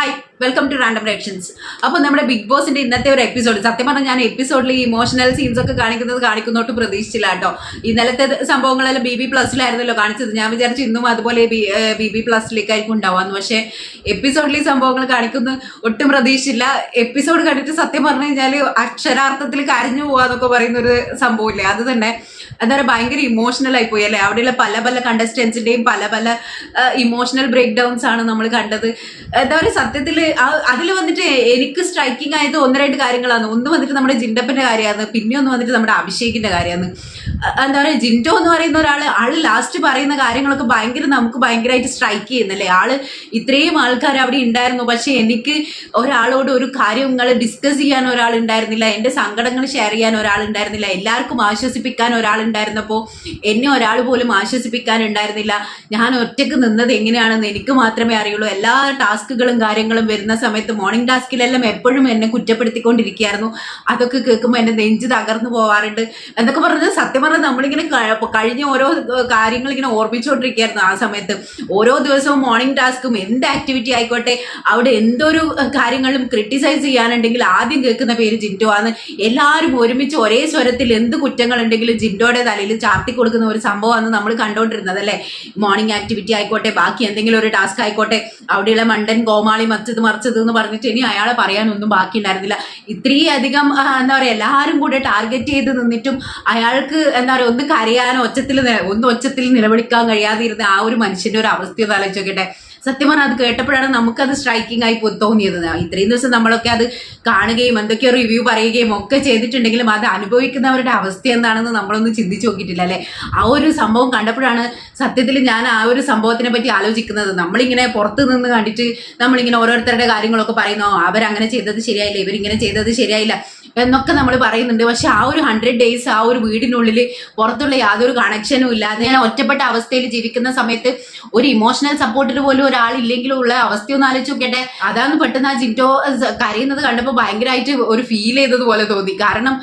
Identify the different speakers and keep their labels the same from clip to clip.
Speaker 1: はい。വെൽക്കം to random reactions അപ്പോൾ നമ്മുടെ big ബോസിന്റെ ഇന്നത്തെ ഒരു എപ്പിസോഡ് സത്യം പറഞ്ഞാൽ ഞാൻ എപ്പിസോഡിൽ ഈ ഇമോഷണൽ സീൻസ് ഒക്കെ കാണിക്കുന്നത് കാണിക്കുന്നോട്ട് പ്രതീക്ഷിച്ചില്ല കേട്ടോ. ഇന്നലത്തെ സംഭവങ്ങളെല്ലാം ബി ബി പ്ലസിലായിരുന്നല്ലോ കാണിച്ചത്. ഞാൻ വിചാരിച്ചു ഇന്നും അതുപോലെ ബി ബി പ്ലസിലേക്കായിരിക്കും ഉണ്ടാവാന്ന്. പക്ഷേ എപ്പിസോഡിൽ ഈ സംഭവങ്ങൾ കാണിക്കുന്നു ഒട്ടും പ്രതീക്ഷിച്ചില്ല. എപ്പിസോഡ് കണ്ടിട്ട് സത്യം പറഞ്ഞു കഴിഞ്ഞാൽ അക്ഷരാർത്ഥത്തിൽ കരഞ്ഞു പോവാന്നൊക്കെ പറയുന്ന ഒരു സംഭവമില്ലേ? അത് തന്നെ എന്താ പറയുക ഭയങ്കര ഇമോഷണൽ ആയി പോയി അല്ലേ? അവിടെയുള്ള പല പല കണ്ടസ്റ്റൻസിന്റെയും പല പല ഇമോഷണൽ ബ്രേക്ക് ഡൗൺസ് ആണ് നമ്മൾ കണ്ടത്. എന്താ പറയുക സത്യത്തിൽ അതിൽ വന്നിട്ട് എനിക്ക് സ്ട്രൈക്കിംഗ് ആയത് ഒന്ന് രണ്ട് കാര്യങ്ങളാണ്. ഒന്ന് വന്നിട്ട് നമ്മുടെ ജിൻഡപ്പന്റെ കാര്യമാണ് പിന്നെ ഒന്ന് വന്നിട്ട് നമ്മുടെ അഭിഷേകിന്റെ കാര്യമാണ് എന്താ പറയുക ജിന്റോ എന്ന് പറയുന്ന ഒരാൾ ആൾ ലാസ്റ്റ് പറയുന്ന കാര്യങ്ങളൊക്കെ ഭയങ്കര നമുക്ക് ഭയങ്കരമായിട്ട് സ്ട്രൈക്ക് ചെയ്യുന്നല്ലേ? ആൾ ഇത്രയും ആൾക്കാർ അവിടെ ഉണ്ടായിരുന്നു പക്ഷെ എനിക്ക് ഒരാളോട് ഒരു കാര്യങ്ങൾ ഡിസ്കസ് ചെയ്യാൻ ഒരാൾ ഉണ്ടായിരുന്നില്ല എന്റെ സങ്കടങ്ങൾ ഷെയർ ചെയ്യാൻ ഒരാൾ ഉണ്ടായിരുന്നില്ല എല്ലാവർക്കും ആശ്വസിപ്പിക്കാൻ ഒരാൾ ഉണ്ടായിരുന്നപ്പോൾ എന്നെ ഒരാൾ പോലും ആശ്വസിപ്പിക്കാൻ ഉണ്ടായിരുന്നില്ല ഞാൻ ഒറ്റയ്ക്ക് നിന്നത് എങ്ങനെയാണെന്ന് എനിക്ക് മാത്രമേ അറിയുള്ളൂ. എല്ലാ ടാസ്കുകളും കാര്യങ്ങളും വരുന്ന സമയത്ത് മോർണിംഗ് ടാസ്കിലെല്ലാം എപ്പോഴും എന്നെ കുറ്റപ്പെടുത്തിക്കൊണ്ടിരിക്കുകയായിരുന്നു. അതൊക്കെ കേൾക്കുമ്പോൾ എന്റെ നെഞ്ച് തകർന്നു പോവാറുണ്ട്. എന്നൊക്കെ പറഞ്ഞത് സത്യം പറഞ്ഞാൽ നമ്മളിങ്ങനെ കഴിഞ്ഞ ഓരോ കാര്യങ്ങൾ ഇങ്ങനെ ഓർമ്മിച്ചുകൊണ്ടിരിക്കുകയായിരുന്നു ആ സമയത്ത്. ഓരോ ദിവസവും മോർണിംഗ് ടാസ്കും എന്ത് ആക്ടിവിറ്റി ആയിക്കോട്ടെ അവിടെ എന്തൊരു കാര്യങ്ങളും ക്രിട്ടിസൈസ് ചെയ്യാനുണ്ടെങ്കിൽ ആദ്യം കേൾക്കുന്ന പേര് ജിൻഡോ ആണ്. എല്ലാവരും ഒരുമിച്ച് ഒരേ സ്വരത്തിൽ എന്ത് കുറ്റങ്ങൾ ഉണ്ടെങ്കിലും ജിൻഡോയുടെ തലയിൽ ചാർത്തി കൊടുക്കുന്ന ഒരു സംഭവമാണ് നമ്മൾ കണ്ടുകൊണ്ടിരുന്നത് അല്ലേ? മോർണിംഗ് ആക്ടിവിറ്റി ആയിക്കോട്ടെ ബാക്കി എന്തെങ്കിലും ഒരു ടാസ്ക് ആയിക്കോട്ടെ അവിടെയുള്ള മണ്ടൻ കോമാളി മറിച്ചത് മറിച്ചത് എന്ന് പറഞ്ഞിട്ട് ഇനി അയാളെ പറയാനൊന്നും ബാക്കി ഉണ്ടായിരുന്നില്ല. ഇത്രയധികം എന്താ പറയുക എല്ലാവരും കൂടെ ടാർഗറ്റ് ചെയ്ത് നിന്നിട്ടും അയാൾക്ക് എന്താ പറയുക ഒന്ന് കരയാനോ ഒച്ചത്തിൽ ഒന്ന് ഒച്ചത്തിൽ നിലവിളിക്കാൻ കഴിയാതെ ഇരുന്ന ആ ഒരു മനുഷ്യന്റെ ഒരു അവസ്ഥ ഒന്ന് ആലോചിച്ചോക്കട്ടെ. സത്യം പറഞ്ഞാൽ അത് കേട്ടപ്പോഴാണ് നമുക്കത് സ്ട്രൈക്കിംഗ് ആയി തോന്നിയത്. ഇത്രയും ദിവസം നമ്മളൊക്കെ അത് കാണുകയും എന്തൊക്കെയോ റിവ്യൂ പറയുകയും ഒക്കെ ചെയ്തിട്ടുണ്ടെങ്കിലും അത് അനുഭവിക്കുന്നവരുടെ അവസ്ഥ എന്താണെന്ന് നമ്മളൊന്നും ചിന്തിച്ചു നോക്കിയിട്ടില്ല അല്ലെ? ആ ഒരു സംഭവം കണ്ടപ്പോഴാണ് സത്യത്തിൽ ഞാൻ ആ ഒരു സംഭവത്തിനെ പറ്റി ആലോചിക്കുന്നത്. നമ്മളിങ്ങനെ പുറത്ത് നിന്ന് കണ്ടിട്ട് നമ്മളിങ്ങനെ ഓരോരുത്തരുടെ കാര്യങ്ങളൊക്കെ പറയുന്നു അവരങ്ങനെ ചെയ്തത് ശരിയായില്ല ഇവരിങ്ങനെ ചെയ്തത് ശരിയായില്ല. എന്നൊക്കെ നമ്മൾ പറയുന്നുണ്ട്. പക്ഷെ ആ ഒരു ഹൺഡ്രഡ് ഡേയ്സ് ആ ഒരു വീടിനുള്ളിൽ പുറത്തുള്ള യാതൊരു കണക്ഷനും ഇല്ലാതെ ഞാൻ ഒറ്റപ്പെട്ട അവസ്ഥയിൽ ജീവിക്കുന്ന സമയത്ത് ഒരു ഇമോഷണൽ സപ്പോർട്ടിന് പോലും ഒരാളില്ലെങ്കിലും ഉള്ള അവസ്ഥയൊന്നും ആലോചിച്ച് നോക്കട്ടെ അതാണ് പെട്ടെന്ന് ആ ജിന്റോ കരയുന്നത് കണ്ടപ്പോൾ ഭയങ്കരമായിട്ട് ഒരു ഫീൽ ചെയ്തതുപോലെ തോന്നി. കാരണം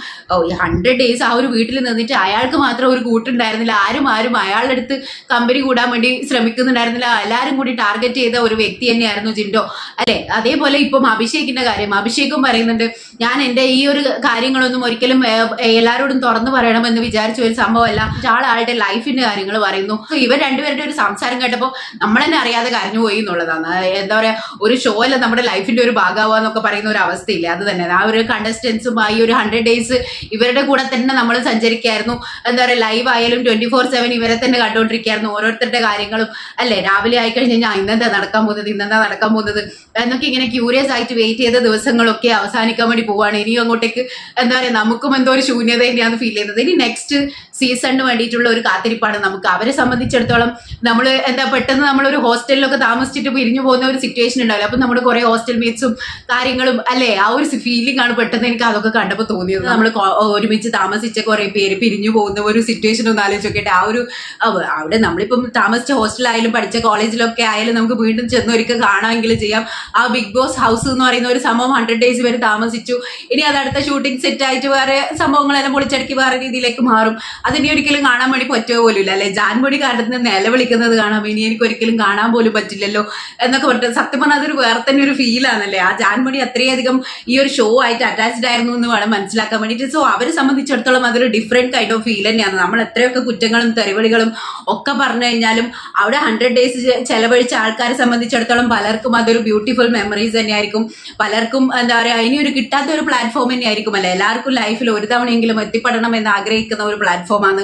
Speaker 1: ഹൺഡ്രഡ് ഡേയ്സ് ആ ഒരു വീട്ടിൽ നിന്നിട്ട് അയാൾക്ക് മാത്രം ഒരു കൂട്ടുണ്ടായിരുന്നില്ല. ആരും ആരും അയാളുടെ അടുത്ത് കമ്പനി കൂടാൻ വേണ്ടി ശ്രമിക്കുന്നുണ്ടായിരുന്നില്ല. എല്ലാവരും കൂടി ടാർഗറ്റ് ചെയ്ത ഒരു വ്യക്തി തന്നെയായിരുന്നു ജിൻഡോ. അല്ലെ? അതേപോലെ ഇപ്പം അഭിഷേകിന്റെ കാര്യം. അഭിഷേകും പറയുന്നുണ്ട് ഞാൻ എന്റെ ഈ ഒരു കാര്യങ്ങളൊന്നും ഒരിക്കലും എല്ലാരോടും തുറന്നു പറയണമെന്ന് വിചാരിച്ച ഒരു സംഭവമല്ല. ആളാളുടെ ലൈഫിന്റെ കാര്യങ്ങൾ പറയുന്നു. ഇവർ രണ്ടുപേരുടെ ഒരു സംസാരം കേട്ടപ്പോൾ നമ്മൾ തന്നെ അറിയാതെ കരഞ്ഞു പോയി എന്നുള്ളതാണ്. എന്താ പറയാ ഒരു ഷോ അല്ല നമ്മുടെ ലൈഫിന്റെ ഒരു ഭാഗമാവാന്നൊക്കെ പറയുന്ന ഒരു അവസ്ഥയില്ല. അത് തന്നെ ആ ഒരു കണ്ടസ്റ്റൻസും ആ ഒരു ഹൺഡ്രഡ് ഡേയ്സ് ഇവരുടെ കൂടെ തന്നെ നമ്മൾ സഞ്ചരിക്കായിരുന്നു. എന്താ പറയുക ലൈവ് ആയാലും ട്വന്റി ഫോർ സെവൻ ഇവരെ തന്നെ കണ്ടുകൊണ്ടിരിക്കുകയായിരുന്നു ഓരോരുത്തരുടെ കാര്യങ്ങളും. അല്ലേ? രാവിലെ ആയി കഴിഞ്ഞ് കഴിഞ്ഞാൽ ഇന്നെന്താ നടക്കാൻ പോകുന്നത്? ഇന്നെന്താ നടക്കാൻ പോകുന്നത്? എന്നൊക്കെ ഇങ്ങനെ ക്യൂരിയസ് ആയിട്ട് വെയിറ്റ് ചെയ്ത ദിവസങ്ങളൊക്കെ അവസാനിക്കാൻ വേണ്ടി പോവാണ്. ഇനിയും അങ്ങോട്ടേക്ക് എന്താ പറയുക നമുക്കും എന്തോ ഒരു ശൂന്യത തന്നെയാണ് ഫീൽ ചെയ്യുന്നത്. ഇനി നെക്സ്റ്റ് സീസണിന് വേണ്ടിയിട്ടുള്ള ഒരു കാത്തിരിപ്പാണ് നമുക്ക്. അവരെ സംബന്ധിച്ചിടത്തോളം നമ്മൾ എന്താ പെട്ടെന്ന് നമ്മളൊരു ഹോസ്റ്റലിലൊക്കെ താമസിച്ചിട്ട് പിരിഞ്ഞു പോകുന്ന ഒരു സിറ്റുവേഷൻ ഉണ്ടാവില്ല? അപ്പം നമ്മുടെ കുറെ ഹോസ്റ്റൽ മീറ്റ്സും കാര്യങ്ങളും അല്ലേ? ആ ഒരു ഫീലിംഗ് ആണ് പെട്ടെന്ന് എനിക്ക് അതൊക്കെ കണ്ടപ്പോൾ തോന്നിയത്. നമ്മൾ ഒരുമിച്ച് താമസിച്ച കുറെ പേര് പിരിഞ്ഞു പോകുന്ന ഒരു സിറ്റുവേഷൻ ഒന്ന് ആലോചിച്ച് ആ ഒരു അവ- അവിടെ നമ്മളിപ്പം താമസിച്ച ഹോസ്റ്റലായാലും പഠിച്ച കോളേജിലൊക്കെ ആയാലും നമുക്ക് വീണ്ടും ചെന്ന് ഒരിക്കൽ കാണാമെങ്കിലും ചെയ്യാം. ആ ബിഗ് ബോസ് ഹൗസ് എന്ന് പറയുന്ന ഒരു സംഭവം ഹൺഡ്രഡ് ഡേയ്സ് വരെ താമസിച്ചു. ഇനി അത് അടുത്ത ഷൂട്ടിംഗ് സെറ്റ് ആയിട്ട് വേറെ സംഭവങ്ങളെല്ലാം പൊളിച്ചടക്കി വേറെ രീതിയിലേക്ക് മാറും. അതിനി ഒരിക്കലും കാണാൻ വേണ്ടി പറ്റുക പോലും ഇല്ല അല്ലെ? ജാൻമൊഴി കാലത്ത് നിലവിളിക്കുന്നത് കാണാം. ഇനി എനിക്ക് ഒരിക്കലും കാണാൻ പോലും പറ്റില്ലല്ലോ എന്നൊക്കെ പറഞ്ഞിട്ട് സത്യം പറഞ്ഞാൽ അതൊരു വേറെ തന്നെ ഒരു ഫീലാണല്ലേ ആ ജാൻമണി അത്രയധികം ഈ ഒരു ഷോ ആയിട്ട് അറ്റാച്ച്ഡ് ആയിരുന്നു എന്ന് വേണം മനസ്സിലാക്കാൻ വേണ്ടിയിട്ട്. സോ അവരെ സംബന്ധിച്ചിടത്തോളം അതൊരു ഡിഫറെന്റ് കൈൻഡ് ഓഫ് ഫീൽ തന്നെയാണ്. നമ്മൾ എത്രയൊക്കെ കുറ്റങ്ങളും തെറിവിളികളും ഒക്കെ പറഞ്ഞു കഴിഞ്ഞാലും അവിടെ ഹൺഡ്രഡ് ഡേയ്സ് ചെലവഴിച്ച ആൾക്കാരെ സംബന്ധിച്ചിടത്തോളം പലർക്കും അതൊരു ബ്യൂട്ടിഫുൾ മെമ്മറീസ് തന്നെയായിരിക്കും. പലർക്കും എന്താ പറയുക ഇനി ഒരു കിട്ടാത്ത ഒരു പ്ലാറ്റ്ഫോം അല്ലേ എല്ലാവർക്കും ലൈഫിൽ ഒരു തവണയെങ്കിലും എത്തിപ്പെടണം എന്ന് ആഗ്രഹിക്കുന്ന ഒരു പ്ലാറ്റ്ഫോമാണ്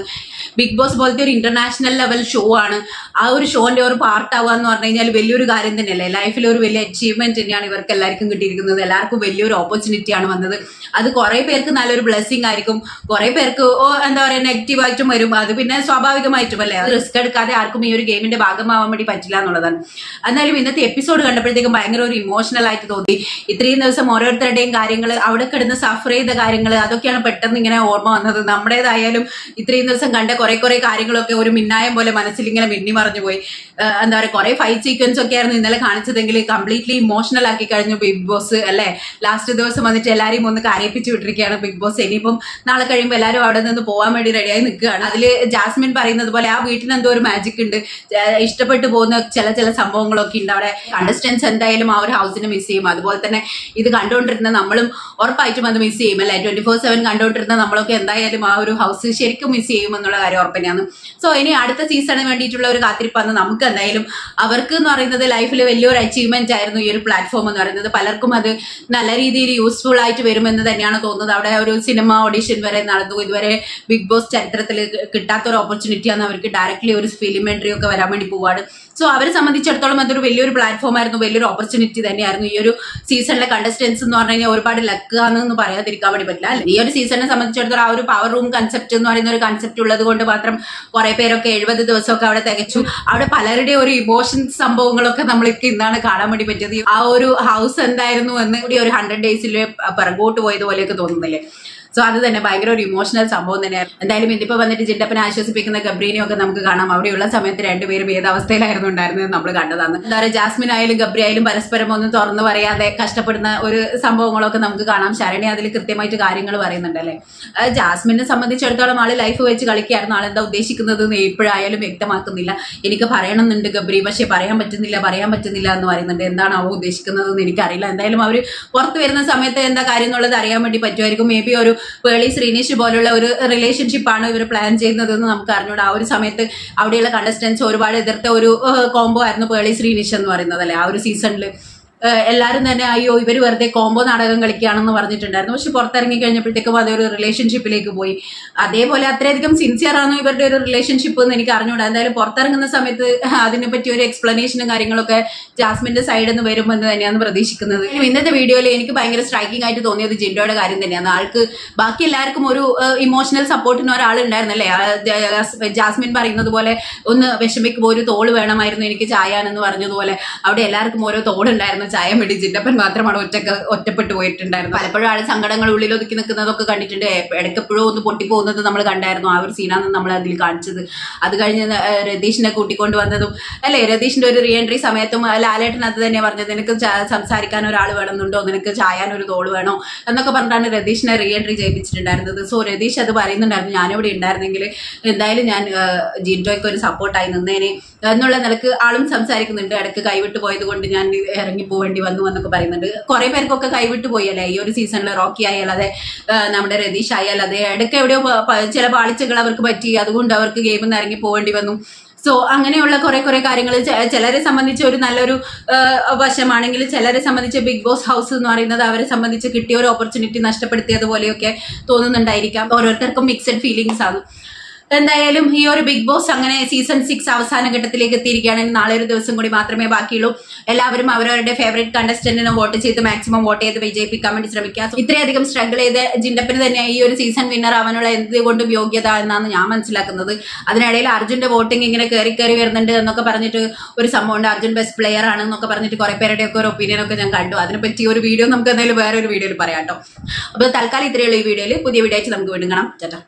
Speaker 1: ബിഗ് ബോസ് പോലത്തെ ഒരു ഇന്റർനാഷണൽ ലെവൽ ഷോ ആണ്. ആ ഒരു ഷോന്റെ ഒരു പാർട്ട് ആവുക എന്ന് പറഞ്ഞു കഴിഞ്ഞാൽ വലിയൊരു കാര്യം തന്നെയല്ലേ? ലൈഫിൽ ഒരു വലിയ അച്ചീവ്മെന്റ് തന്നെയാണ് ഇവർക്ക് എല്ലാവർക്കും കിട്ടിയിരിക്കുന്നത്. എല്ലാവർക്കും വലിയൊരു ഓപ്പർച്യൂണിറ്റി ആണ് വന്നത്. അത് കുറെ പേർക്ക് നല്ലൊരു ബ്ലെസ്സിങ് ആയിരിക്കും. കുറെ പേർക്ക് എന്താ പറയുക നെഗറ്റീവ് ആയിട്ടും വരും. അത് പിന്നെ സ്വാഭാവികമായിട്ടും അല്ലേ? റിസ്ക് എടുക്കാതെ ആർക്കും ഈ ഒരു ഗെയിമിന്റെ ഭാഗമാവാൻ വേണ്ടി പറ്റില്ല എന്നുള്ളതാണ്. എന്നാലും ഇന്നത്തെ എപ്പിസോഡ് കണ്ടപ്പോഴത്തേക്കും ഭയങ്കര ഒരു ഇമോഷണൽ ആയിട്ട് തോന്നി. ഇത്രയും ദിവസം ഓരോരുത്തരുടെയും കാര്യങ്ങൾ അവിടെ കിടന്ന് സഫർ ചെയ്ത കാര്യങ്ങൾ അതൊക്കെയാണ് പെട്ടെന്ന് ഇങ്ങനെ ഓർമ്മ വന്നത്. നമ്മുടേതായാലും ഇത്രയും ദിവസം കണ്ട കുറെ കുറെ കാര്യങ്ങളൊക്കെ ഒരു മിന്നായം പോലെ മനസ്സിൽ ഇങ്ങനെ മിന്നി മറഞ്ഞു പോയി. എന്താ പറയുക കുറെ ഫൈറ്റ് സീക്വൻസ് ഒക്കെ ആയിരുന്നു ഇന്നലെ കാണിച്ചതെങ്കിൽ കംപ്ലീറ്റ്ലി ഇമോഷണൽ ആക്കി കഴിഞ്ഞു ബിഗ് ബോസ് അല്ലെ? ലാസ്റ്റ് ദിവസം വന്നിട്ട് എല്ലാരെയും ഒന്ന് കരയിപ്പിച്ചു വിട്ടിരിക്കുകയാണ് ബിഗ് ബോസ് ഇനിയിപ്പം നാളെ കഴിയുമ്പോൾ എല്ലാവരും അവിടെ നിന്ന് പോകാൻ വേണ്ടി റെഡിയായി നിൽക്കുകയാണ്. അതിൽ ജാസ്മിൻ പറയുന്നത് പോലെ ആ വീട്ടിന് എന്തോ ഒരു മാജിക് ഉണ്ട്. ഇഷ്ടപ്പെട്ടു പോകുന്ന ചില ചില സംഭവങ്ങളൊക്കെ ഉണ്ട് അവിടെ. കണ്ടസ്റ്റൻസ് എന്തായാലും ആ ഒരു ഹൗസിനെ മിസ് ചെയ്യും. അതുപോലെ തന്നെ ഇത് കണ്ടുകൊണ്ടിരുന്ന നമ്മളും ഉറപ്പായിട്ടും അത് മിസ് ചെയ്യും അല്ലെ? ട്വന്റി ഫോർ സെവൻ കണ്ടുകൊണ്ടിരുന്ന നമ്മളൊക്കെ എന്തായാലും ആ ഒരു ഹൗസ് ശരിക്കും മിസ് ചെയ്യും എന്നുള്ള കാര്യം ഉറപ്പന്നെയാണ് സോ ഇനി അടുത്ത സീസണിന് വേണ്ടിയിട്ടുള്ള ഒരു കാത്തിരിപ്പാണ് നമുക്ക് എന്തായാലും. അവർക്ക് എന്ന് പറയുന്നത് ലൈഫിൽ വലിയൊരു അച്ചീവ്മെന്റ് ആയിരുന്നു ഈ ഒരു പ്ലാറ്റ്ഫോം എന്ന് പറയുന്നത്. പലർക്കും അത് നല്ല രീതിയിൽ യൂസ്ഫുൾ ആയിട്ട് വരുമെന്ന് തന്നെയാണ് തോന്നുന്നത്. അവിടെ ഒരു സിനിമ ഓഡിഷൻ വരെ നടന്നു. ഇതുവരെ ബിഗ് ബോസ് ചരിത്രത്തിൽ കിട്ടാത്ത ഒരു ഓപ്പർച്യൂണിറ്റിയാണ് അവർക്ക് ഡയറക്റ്റ്ലി ഒരു ഫിലിം എൻട്രി ഒക്കെ വരാൻ വേണ്ടി പോവാണ്. സോ അവരെ സംബന്ധിച്ചിടത്തോളം അതൊരു വലിയൊരു പ്ലാറ്റ്ഫോം ആയിരുന്നു. വലിയൊരു ഓപ്പർച്യൂണിറ്റി തന്നെയായിരുന്നു. ഈ ഒരു സീസണിലെ കണ്ടസ്റ്റൻസ് എന്ന് പറഞ്ഞു കഴിഞ്ഞാൽ ഒരുപാട് ആണെന്ന് പറയാതിരിക്കാൻ വേണ്ടി പറ്റില്ല? ഈ ഒരു സീസണിനെ സംബന്ധിച്ചിടത്തോളം ആ ഒരു പവർ റൂം കൺസെപ്റ്റ് എന്ന് പറയുന്ന ഒരു കൺസെപ്റ്റ് ഉള്ളത് കൊണ്ട് മാത്രം കുറെ പേരൊക്കെ എഴുപത് ദിവസമൊക്കെ അവിടെ തികച്ചു. അവിടെ പലരുടെ ഒരു ഇമോഷൻ സംഭവങ്ങളൊക്കെ നമ്മൾക്ക് ഇന്നാണ് കാണാൻ വേണ്ടി പറ്റിയത്. ആ ഒരു ഹൗസ് എന്തായിരുന്നു എന്ന് കൂടി ഒരു ഹൺഡ്രഡ് ഡേയ്സിൽ പിറകോട്ട് പോയതുപോലെയൊക്കെ തോന്നുന്നില്ലേ? സോ അത് തന്നെ ഭയങ്കര ഒരു ഇമോഷണൽ സംഭവം തന്നെയായിരുന്നു എന്തായാലും ഇന്നിപ്പോ വന്നിട്ട് ജിൻഡപ്പനെ ആശ്വസിപ്പിക്കുന്ന ഗബ്രീനെയും ഒക്കെ നമുക്ക് കാണാം. അവിടെയുള്ള സമയത്ത് രണ്ടുപേരും ഏത് അവസ്ഥയിലായിരുന്നു ഉണ്ടായിരുന്നത് നമ്മൾ കണ്ടതാണ്. എന്താ പറയുക ജാസ്മിൻ ആയാലും ഗബ്രി ആയാലും പരസ്പരം ഒന്നും തുറന്നു പറയാതെ കഷ്ടപ്പെടുന്ന ഒരു സംഭവങ്ങളൊക്കെ നമുക്ക് കാണാം. ശരണി അതിൽ കൃത്യമായിട്ട് കാര്യങ്ങൾ പറയുന്നുണ്ടല്ലേ അല്ലേ? ജാസ്മിനെ സംബന്ധിച്ചിടത്തോളം ആൾ ലൈഫ് വെച്ച് കളിക്കായിരുന്നു ആളെന്താ ഉദ്ദേശിക്കുന്നത് എന്ന് ഇപ്പോഴായാലും വ്യക്തമാക്കുന്നില്ല. എനിക്ക് പറയണമെന്നുണ്ട് ഗബ്രി പക്ഷെ പറയാൻ പറ്റുന്നില്ല പറയാൻ പറ്റുന്നില്ല എന്ന് പറയുന്നുണ്ട്. എന്താണ് അവ ഉദ്ദേശിക്കുന്നത് എന്ന് എനിക്കറിയില്ല. എന്തായാലും അവർ പുറത്തു വരുന്ന സമയത്ത് എന്താ കാര്യം എന്നുള്ളത് അറിയാൻ വേണ്ടി പറ്റുമായിരിക്കും. മേ ബി ഒരു പേളി ശ്രീനേഷ് പോലുള്ള ഒരു റിലേഷൻഷിപ്പ് ആണ് ഇവർ പ്ലാൻ ചെയ്യുന്നതെന്ന് നമുക്ക് അറിഞ്ഞൂടാ. ആ ഒരു സമയത്ത് അവിടെയുള്ള കണ്ടസ്റ്റൻസ് ഒരുപാട് എതിർത്ത ഒരു കോംബോ ആയിരുന്നു പേളി ശ്രീനിഷ് എന്ന് പറയുന്നത് അല്ലേ? ആ ഒരു സീസണിൽ എല്ലാവരും തന്നെ അയ്യോ ഇവർ വെറുതെ കോമ്പോ നാടകം കളിക്കുകയാണെന്ന് പറഞ്ഞിട്ടുണ്ടായിരുന്നു. പക്ഷെ പുറത്തിറങ്ങി കഴിഞ്ഞപ്പോഴത്തേക്കും അതൊരു റിലേഷൻഷിപ്പിലേക്ക് പോയി. അതേപോലെ അത്രയധികം സിൻസിയർ ആണോ ഇവരുടെ ഒരു റിലേഷൻഷിപ്പ് എന്ന് എനിക്ക് അറിഞ്ഞുകൂടാ എന്തായാലും പുറത്തിറങ്ങുന്ന സമയത്ത് അതിനെപ്പറ്റി ഒരു എക്സ്പ്ലനേഷനും കാര്യങ്ങളൊക്കെ ജാസ്മിന്റെ സൈഡിൽ നിന്ന് വരുമെന്ന് തന്നെയാണ് പ്രതീക്ഷിക്കുന്നത്. ഇന്നത്തെ വീഡിയോയിൽ എനിക്ക് ഭയങ്കര സ്ട്രൈക്കിംഗ് ആയിട്ട് തോന്നിയത് ജിൻഡോയുടെ കാര്യം തന്നെയാണ്. ആൾക്ക് ബാക്കി എല്ലാവർക്കും ഒരു ഇമോഷണൽ സപ്പോർട്ടിന് ഒരാളുണ്ടായിരുന്നല്ലേ? ഉണ്ടായിരുന്നല്ലേ ജാസ്മിൻ പറയുന്നത് പോലെ ഒന്ന് വിഷമിക്കുമ്പോൾ ഒരു തോൾ വേണമായിരുന്നു എനിക്ക് ചായാൻ എന്ന് പറഞ്ഞതുപോലെ. അവിടെ എല്ലാവർക്കും ഓരോ തോടുണ്ടായിരുന്നു ചായ മേടി ജിന്നപ്പൻ മാത്രമാണ് ഒറ്റയ്ക്ക് ഒറ്റപ്പെട്ടു പോയിട്ടുണ്ടായിരുന്നു പലപ്പോഴും ആൾ സങ്കടങ്ങൾ ഉള്ളിൽ ഒതുക്കി നിൽക്കുന്നതൊക്കെ കണ്ടിട്ടുണ്ട്. ഇടയ്ക്കെപ്പോഴും ഒന്ന് പൊട്ടിപ്പോകുന്നത് നമ്മൾ കണ്ടായിരുന്നു. ആ ഒരു സീനാണ് നമ്മൾ അതിൽ കാണിച്ചത്. അത് കഴിഞ്ഞ് രതീഷിനെ കൂട്ടിക്കൊണ്ട് വന്നതും അല്ലേ രതീഷിന്റെ ഒരു റീ എൻട്രി സമയത്തും ലാലേട്ടൻ അത് തന്നെ പറഞ്ഞത്. നിനക്ക് സംസാരിക്കാൻ ഒരാൾ വേണമെന്നുണ്ടോ? നിനക്ക് ചായാൻ ഒരു തോൾ വേണോ? എന്നൊക്കെ പറഞ്ഞിട്ടാണ് രതീഷിനെ റീ എൻട്രി ചെയ്യിപ്പിച്ചിട്ടുണ്ടായിരുന്നത്. സോ രതീഷ് അത് പറയുന്നുണ്ടായിരുന്നു. ഞാനിവിടെ ഉണ്ടായിരുന്നെങ്കിൽ എന്തായാലും ഞാൻ ഏഹ്, ജിൻഡോയ്ക്ക് ഒരു സപ്പോർട്ടായി നിന്നേനെ. എന്നുള്ള നിലയ്ക്ക് ആളും സംസാരിക്കുന്നുണ്ട്. ഇടയ്ക്ക് കൈവിട്ട് പോയത് കൊണ്ട് ഞാൻ ഇറങ്ങി പോവേണ്ടി വന്നു എന്നൊക്കെ പറയുന്നുണ്ട്. കുറെ പേർക്കൊക്കെ കൈവിട്ട് പോയി അല്ലേ ഈ ഒരു സീസണിൽ റോക്കി ആയാലും അതെ നമ്മുടെ രതീഷ് ആയാലും അതെ ഇടയ്ക്ക് എവിടെയോ ചില പാളിച്ചകൾ അവർക്ക് പറ്റി. അതുകൊണ്ട് അവർക്ക് ഗെയിമിൽ നിന്ന് ഇറങ്ങി പോകേണ്ടി വന്നു. സോ അങ്ങനെയുള്ള കുറെ കുറെ കാര്യങ്ങൾ ചിലരെ സംബന്ധിച്ച് ഒരു നല്ലൊരു വശമാണെങ്കിൽ ചിലരെ സംബന്ധിച്ച് ബിഗ് ബോസ് ഹൗസ് എന്ന് പറയുന്നത് അവരെ സംബന്ധിച്ച് കിട്ടിയ ഒരു ഓപ്പർച്യൂണിറ്റി നഷ്ടപ്പെടുത്തിയതുപോലെയൊക്കെ തോന്നുന്നുണ്ടായിരിക്കാം. ഓരോരുത്തർക്കും മിക്സഡ് ഫീലിങ്സ് ആണ്. എന്തായാലും ഈ ഒരു ബിഗ് ബോസ് അങ്ങനെ സീസൺ സിക്സ് അവസാന ഘട്ടത്തിലേക്ക് എത്തിയിരിക്കുകയാണെങ്കിൽ നാളെ ഒരു ദിവസം കൂടി മാത്രമേ ബാക്കിയുള്ളൂ. എല്ലാവരും അവരവരുടെ ഫേവറേറ്റ് കണ്ടസ്റ്റന്റിനെ വോട്ട് ചെയ്ത് മാക്സിമം വോട്ട് ചെയ്ത് വിജയിപ്പിക്കാൻ വേണ്ടി ശ്രമിക്കുക. ഇത്രയധികം സ്ട്രഗിൾ ചെയ്ത് ജിൻഡപ്പിന് തന്നെ ഈ ഒരു സീസൺ വിന്നർ ആവാനുള്ള എന്തുകൊണ്ടും യോഗ്യത എന്നാണ് ഞാൻ മനസ്സിലാക്കുന്നത്. അതിനിടയിൽ അർജുന്റെ വോട്ടിംഗ് ഇങ്ങനെ കയറി കയറി വരുന്നുണ്ട് എന്നൊക്കെ പറഞ്ഞിട്ട് ഒരു സംഭവമുണ്ട് അർജുൻ ബെസ്റ്റ് പ്ലെയർ ആണ് എന്നൊക്കെ പറഞ്ഞിട്ട് കുറെ പേരുടെ ഒക്കെ ഒരു ഒപ്പീനിയൻ ഒക്കെ ഞാൻ കണ്ടു. അതിനെപ്പറ്റി ഒരു വീഡിയോ നമുക്ക് എന്തായാലും വേറെ ഒരു വീഡിയോയിൽ പറയാം കേട്ടോ. അപ്പോൾ തൽക്കാലം ഇത്രയുള്ള ഈ വീഡിയോയിൽ പുതിയ വീഡിയോ ആയിട്ട് നമുക്ക് വീണ്ടും കാണാം. ചേട്ടാ